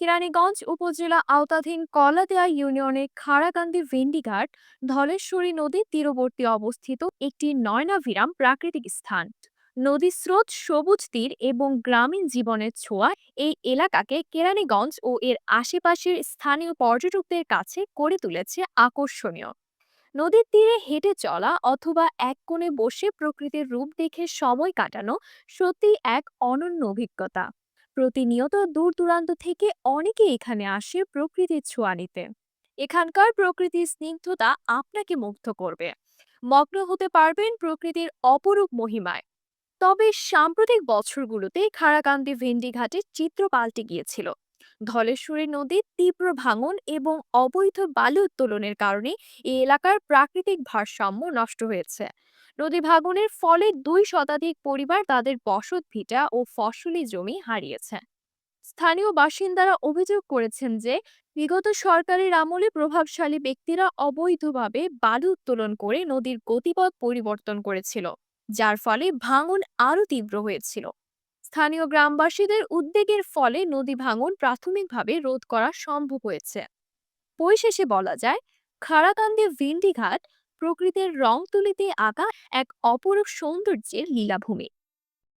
কেরানীগঞ্জ উপজেলা আওতাধীন কলাদেয়া ইউনিয়নের খাড়াকান্দি ভেন্ডিঘাট, ধলেশ্বরী নদীর তীরবর্তী অবস্থিত একটি নয়নাভিরাম প্রাকৃতিক স্থান। নদী স্রোত সবুজ তীর এবং গ্রামীণ জীবনের ছোঁয়া এই এলাকাকে কেরানীগঞ্জ ও এর আশেপাশের স্থানীয় পর্যটকদের কাছে করে তুলেছে আকর্ষণীয়। নদীর তীরে হেঁটে চলা অথবা এক কোণে বসে প্রকৃতির রূপ দেখে সময় কাটানো সত্যি এক অনন্য অভিজ্ঞতা। প্রতিনিয়ত দূর দূরান্ত থেকে অনেকে এখানে আসে প্রকৃতির ছোঁয়া নিতে। এখানকার প্রকৃতির স্নিগ্ধতা আপনাকে মুগ্ধ করবে। মগ্ন হতে পারবেন প্রকৃতির অপরূপ মহিমায়। তবে সাম্প্রতিক বছরগুলোতে খারাকান্দি ভেন্ডি ঘাটের চিত্র পাল্টে গিয়েছিল। ধলেশ্বরী নদীর তীব্র ভাঙন এবং অবৈধ বালু উত্তোলনের কারণে এই এলাকার প্রাকৃতিক ভারসাম্য নষ্ট হয়েছে। নদী ভাঙনের ফলে দুই শতাধিক পরিবার তাদের বসত ভিটা ও ফসলি জমি হারিয়েছে। স্থানীয় বাসিন্দারা অভিযোগ করেছেন যে, বিগত সরকারের আমলে প্রভাবশালী ব্যক্তিরা অবৈধভাবে বালু উত্তোলন করে নদীর গতিপথ পরিবর্তন করেছিল, যার ফলে ভাঙন আরও তীব্র হয়েছিল। স্থানীয় গ্রামবাসীদের উদ্বেগের ফলে নদী ভাঙন প্রাথমিকভাবে রোধ করা সম্ভব হয়েছে। পরিশেষে বলা যায়, খাড়াকান্দি ভিন্ডিঘাট প্রকৃতির রং তুলিতে আঁকা এক অপরূপ সৌন্দর্যের লীলাভূমি।